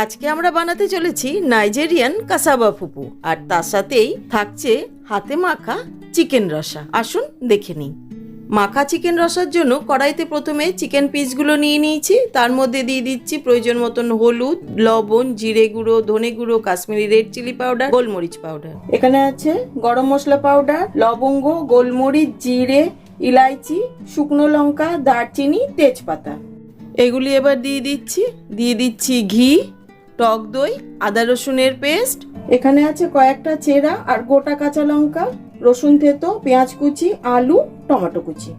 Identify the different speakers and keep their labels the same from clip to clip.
Speaker 1: আজকে আমরা বানাতে চলেছি নাইজেরিয়ান কাসাবা ফুপু, আর তার সাথেই থাকছে হাতে মাখা চিকেন রসা। আসুন দেখে নিই। মাখা চিকেন রসার জন্য কড়াইতে প্রথমে চিকেন পিসগুলো নিয়ে নিয়েছি। তার মধ্যে দিয়ে দিচ্ছি প্রয়োজন মতন হলুদ, লবণ, জিরে গুঁড়ো, ধনে গুঁড়ো, কাশ্মীরি রেড চিলি পাউডার, গোলমরিচ পাউডার। এখানে আছে গরম মশলা পাউডার, লবঙ্গ, গোলমরিচ, জিরে, ইলাইচি, শুকনো লঙ্কা, দারচিনি, তেজপাতা। এগুলি এবার দিয়ে দিচ্ছি। দিয়ে দিচ্ছি ঘি টক দই, আদা রসুনের পেস্ট। এখানে আছে কয়েকটা চেরা আর গোটা কাঁচা লঙ্কা, রসুন থেতো, পেঁয়াজ কুচি, আলু, টমেটো কুচি।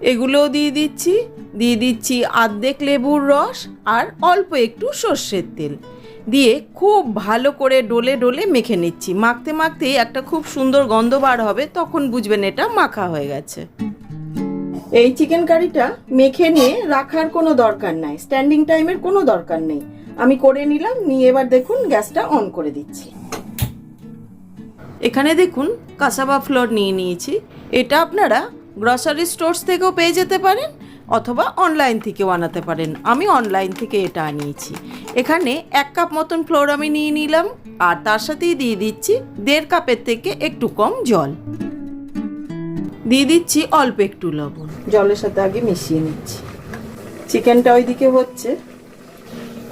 Speaker 1: এগুলোও দিয়ে দিচ্ছি। দিয়ে দিচ্ছি আর্ধেক লেবুর রস আর অল্প একটু সর্ষের তেল। দিয়ে খুব ভালো করে ডলে ডলে মেখে নিচ্ছি। মাখতে মাখতেই একটা খুব সুন্দর গন্ধ বার হবে, তখন বুঝবেন এটা মাখা হয়ে গেছে। এই চিকেন কারিটা মেখে নিয়ে রাখার কোনো দরকার নাই। স্ট্যান্ডিং টাইমের কোনো দরকার নেই। আমি করে নিলাম নিয়ে এবার দেখুন গ্যাসটা অন করে দিচ্ছি। এখানে দেখুন কাসাবা ফ্লোর নিয়ে নিয়েছি। এটা আপনারা গ্রসারি স্টোর্স থেকেও পেয়ে যেতে পারেন অথবা অনলাইন থেকেও আনাতে পারেন। আমি অনলাইন থেকে এটা আনিয়েছি। এখানে এক কাপ মতন ফ্লোর আমি নিয়ে নিলাম আর তার সাথেই দিয়ে দিচ্ছি দেড় কাপের থেকে একটু কম জল। দিয়ে দিচ্ছি অল্প একটু লবণ। জলের সাথে আগে মিশিয়ে নিচ্ছি। চিকেনটা ওইদিকে হচ্ছে।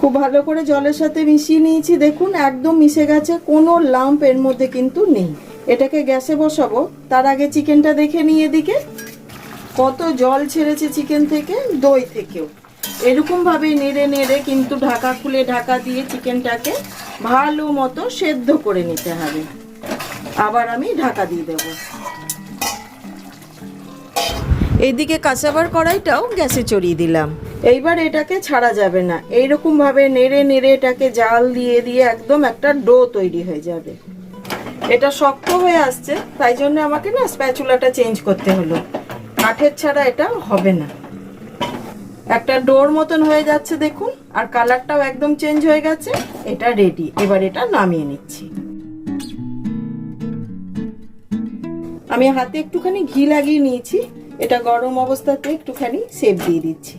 Speaker 1: খুব ভালো করে জলের সাথে মিশিয়ে নিয়েছি। দেখুন, একদম মিশে গেছে, কোনো লাম্প এর মধ্যে কিন্তু নেই। এটাকে গ্যাসে বসাবো। তার আগে চিকেনটা দেখে নিয়ে এদিকে। কত জল ছেড়েছে চিকেন থেকে, দই থেকেও। এরকম ভাবে নেড়ে নেড়ে কিন্তু ঢাকা খুলে ঢাকা দিয়ে চিকেনটাকে ভালো মতো সেদ্ধ করে নিতে হবে। আবার আমি ঢাকা দিয়ে দেবো। এইদিকে কাঁচাবার কড়াইটাও গ্যাসে চড়িয়ে দিলাম। এইবার এটাকে ছাড়া যাবে না। এইরকম ভাবে নেড়ে নেড়ে এটাকে জাল দিয়ে দিয়ে একদম একটা ডো তৈরি হয়ে যাবে। এটা শক্ত হয়ে আসছে, তাই জন্য আমাকে না স্প্যাচুলাটা চেঞ্জ করতে হলো। কাঠের ছাড়া এটা হবে না। একটা ডোর মতন হয়ে যাচ্ছে দেখুন, আর কালারটাও একদম চেঞ্জ হয়ে গেছে। এটা রেডি, এবার এটা নামিয়ে নিচ্ছি। আমি হাতে একটুখানি ঘি লাগিয়ে নিয়েছি, এটা গরম অবস্থাতে একটুখানি সেপ দিয়ে দিচ্ছি।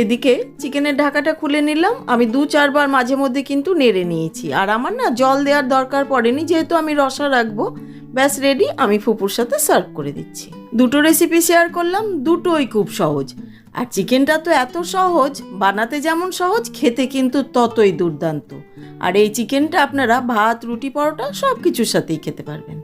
Speaker 1: এদিকে চিকেনের ঢাকাটা খুলে নিলাম। আমি দু চারবার মাঝে মধ্যে কিন্তু নেড়ে নিয়েছি। আর আমার না জল দেওয়ার দরকার পড়েনি, যেহেতু আমি রসা রাখব। ব্যাস রেডি আমি ফুপুর সাথে সার্ভ করে দিচ্ছি। দুটো রেসিপি শেয়ার করলাম, দুটোই খুব সহজ। আর চিকেনটা তো এত সহজ, বানাতে যেমন সহজ, খেতে কিন্তু ততই দুর্দান্ত। আর এই চিকেনটা আপনারা ভাত, রুটি, পরোটা সব কিছুর সাথেই খেতে পারবেন।